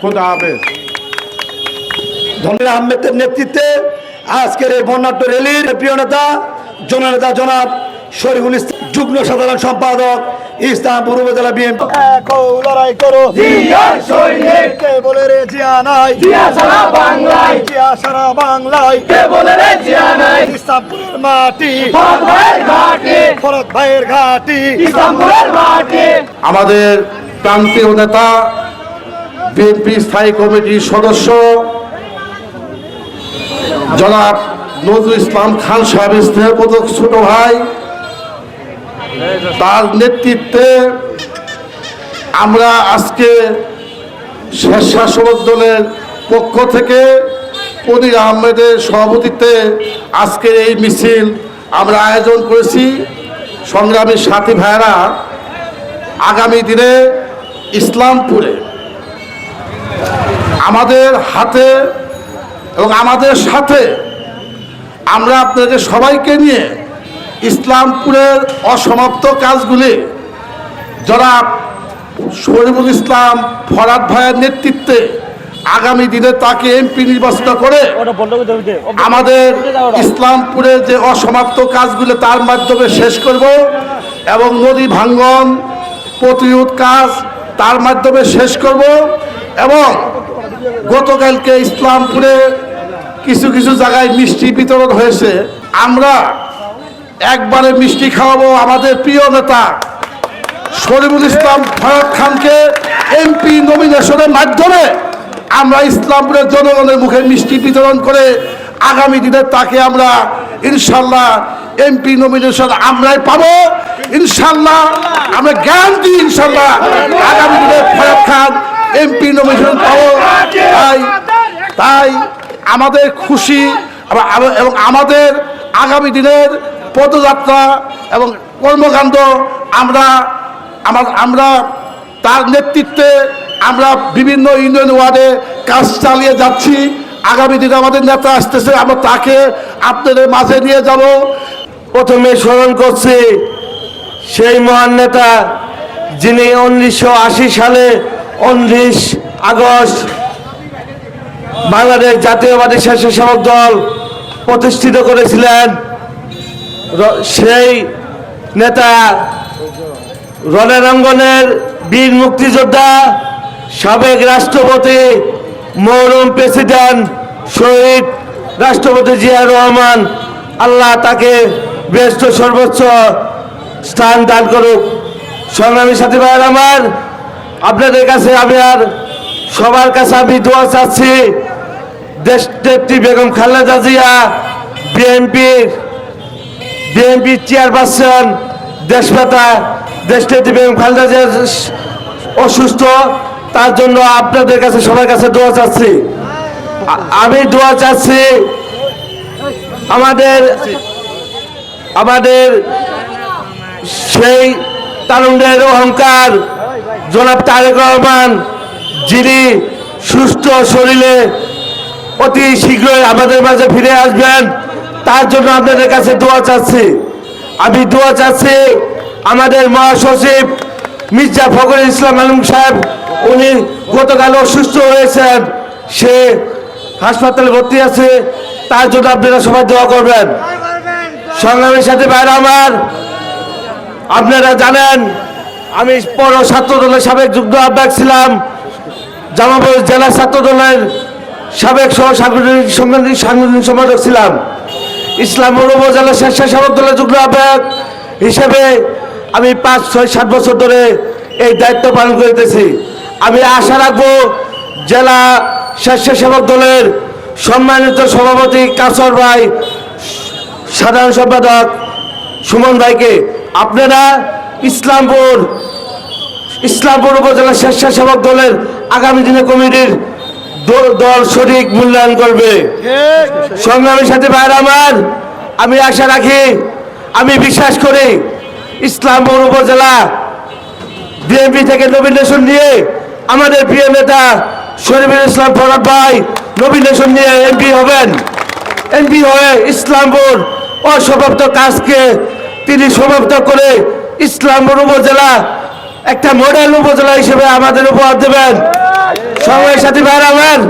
খোদা হাফেজ। ধনীর আহমেদের নেতৃত্বে আজকের এই বর্ণাঢ্য র্যালির প্রিয় নেতা জননেতা জনাব শরীফুল ইসলাম যুগ্ম সাধারণ সম্পাদক ইসলাম পূর্ব জেলা বিএনপি লড়াই করো। কে বলে রে জিয়া নাই। জিয়া সারা বাংলায়। জিয়া সারা বাংলায়। কে বলে রে জিয়া নাই। ইসলামপুরের মাটি। ফরত ভাইয়ের ঘাটি। ইসলামপুরের মাটি। আমাদের প্রান্তীয় নেতা বিএনপি স্থায়ী কমিটির সদস্য জনাব নজরুল ইসলাম খান সাহেবের স্নেহপদক ছোট ভাই, তার নেতৃত্বে আমরা আজকে স্বেচ্ছাসেবক দলের পক্ষ থেকে পনির আহমেদের সভাপতিত্বে আজকের এই মিছিল আমরা আয়োজন করেছি। সংগ্রামী সাথী ভাইয়েরা, আগামী দিনে ইসলামপুরে আমাদের হাতে এবং আমাদের সাথে আমরা আপনাদের সবাইকে নিয়ে ইসলামপুরের অসমাপ্ত কাজগুলি যারা শরীফুল ইসলাম ফরাদ ভাইয়ের নেতৃত্বে আগামী দিনে তাকে এমপি নির্বাচিত করে আমাদের ইসলামপুরের যে অসমাপ্ত কাজগুলো তার মাধ্যমে শেষ করব এবং নদী ভাঙ্গন প্রতিরোধ কাজ তার মাধ্যমে শেষ করব। এবং গতকালকে ইসলামপুরে কিছু কিছু জায়গায় মিষ্টি বিতরণ হয়েছে। আমরা একবারে মিষ্টি খাওয়াবো আমাদের প্রিয় নেতা শরীফুল ইসলাম ফারাদ খানকে এমপি নমিনেশনের মাধ্যমে আমরা ইসলামপুরের জনগণের মুখে মিষ্টি বিতরণ করে আগামী দিনে তাকে আমরা ইনশাল্লাহ এমপি নমিনেশন আমরাই পাবো। ইনশাল্লাহ আমরা গ্যারান্টি ইনশাল্লাহ আগামী দিনে ফারাদ খান এমপি নমিনেশন পাবো তাই তাই আমাদের খুশি এবং- আমাদের আগামী দিনের পদযাত্রা এবং কর্মকাণ্ড আমরা, আমার, আমরা তার নেতৃত্বে আমরা বিভিন্ন ইউনিয়ন ওয়ার্ডে কাজ চালিয়ে যাচ্ছি। আগামী দিনে আমাদের নেতা আসতেছে, আমরা তাকে আপনাদের মাঝে নিয়ে যাব। প্রথমে স্মরণ করছি, সেই মহান নেতা যিনি উনিশশো আশি সালে উনিশ আগস্ট বাংলাদেশ জাতীয়বাদী স্বেচ্ছাসেবক দল প্রতিষ্ঠিত করেছিলেন সেই নেতা রণাঙ্গনের বীর মুক্তিযোদ্ধা, সাবেক রাষ্ট্রপতি মৌরম প্রেসিডেন্ট শহীদ রাষ্ট্রপতি জিয়া রহমান আল্লাহ তাকে বেস্ট সর্বোচ্চ স্থান দান করুক। সংগ্রামী সাথী ভাইয়ের আমার আপনাদের কাছে আমি আর সবার কাছে আমি দোয়া চাচ্ছি, দেশ নেত্রী বেগম খালেদা জিয়া, বিএনপির বিএনপির চেয়ারপারসন দেশপাতা দেশনেত্রী বেগম খালেদা জিয়া অসুস্থ, তার জন্য আপনাদের কাছে সবার কাছে দোয়া চাচ্ছি। আমি দোয়া চাচ্ছি আমাদের আমাদের সেই তারুণ্যের অহংকার জনাব তারেক রহমান, যিনি সুস্থ শরীরে অতি শীঘ্রই আমাদের মাঝে ফিরে আসবেন, তার জন্য আপনাদের কাছে দোয়া চাচ্ছি। আমি দোয়া চাচ্ছি আমাদের মহাসচিব মির্জা ফখর ইসলাম আলম সাহেব, উনি গতকাল অসুস্থ হয়েছেন, সে হাসপাতালে ভর্তি আছে, তার জন্য আপনারা সবাই দোয়া করবেন। সংগ্রামের সাথে বাইরে আমার, আপনারা জানেন আমি পর ছাত্র দলের সাবেক যুগ্ম আহ্বায়ক ছিলাম। জামাপুর জেলা ছাত্র দলের সাবেক সহ সাংগঠনিক সাংগঠনিক সম্পাদক ছিলাম। ইসলাম ইসলামপুর উপজেলা স্বেচ্ছাসেবক দলের যুগ্ম আহ্বায়ক হিসেবে আমি পাঁচ, ছয়, সাত বছর ধরে এই দায়িত্ব পালন করিতেছি। আমি আশা রাখব জেলা স্বেচ্ছাসেবক দলের সম্মানিত সভাপতি কাসর ভাই, সাধারণ সম্পাদক সুমন ভাইকে। আপনারা ইসলামপুর ইসলামপুর উপজেলা স্বেচ্ছাসেবক দলের আগামী দিনে কমিটির দল সঠিক মূল্যায়ন করবে। সংগ্রামী সাথে ভাইরা আমার, আমি আশা রাখি, আমি বিশ্বাস করি ইসলামপুর উপজেলা বিএনপি থেকে নমিনেশন নিয়ে আমাদের প্রিয় নেতা শরীফুল ইসলাম ফরাদ ভাই নমিনেশন নিয়ে এমপি হবেন। এমপি হয়ে ইসলামপুর অসমাপ্ত কাজকে তিনি সমাপ্ত করে ইসলামপুর উপজেলা, একটা মডেল উপজেলা হিসেবে আমাদের উপহার দেবেন। সময়ের সাথী ভাইরা আমার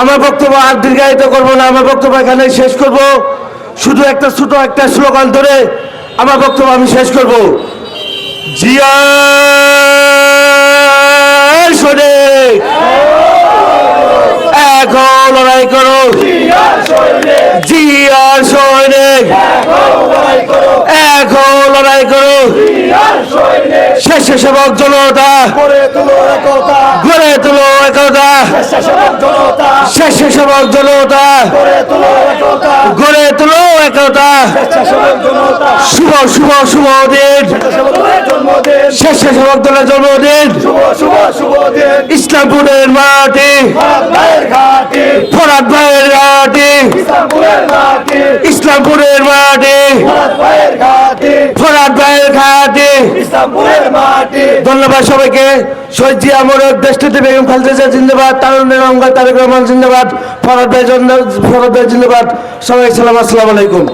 আমার বক্তব্য আর দীর্ঘায়িত করব না, আমার বক্তব্য এখানে শেষ করব। শুধু একটা ছোট একটা স্লোগান ধরে আমার বক্তব্য আমি শেষ করব। জিয়া সৈনিক এখন লড়াই করো। জিয়ার সৈনিক এখন লড়াই করো। শেষে সেবক জনতা। গড়ে তুলো একতা। স্বেচ্ছাসেবক জনতা। গড়ে তুলো একতা। স্বেচ্ছাসেবক শুভ শুভ শুভ দিন। স্বেচ্ছাসেবকের শেষে সেবক দলের জন্মদিন। ইসলামপুরের মাটি। ফরাদ ভাইয়ের মাটি। ইসলামপুরের মাটি। মাটি। ধন্যবাদ সবাইকে। জিয়া মোরক দেশটিতে বেগম খালেদা জিয়া জিন্দাবাদ তারুণ অঙ্গার তারেক রহমান জিন্দাবাদ, ফরাদ ভাই ভাই জিন্দাবাদ। সবাই সালাম, আসসালামু আলাইকুম।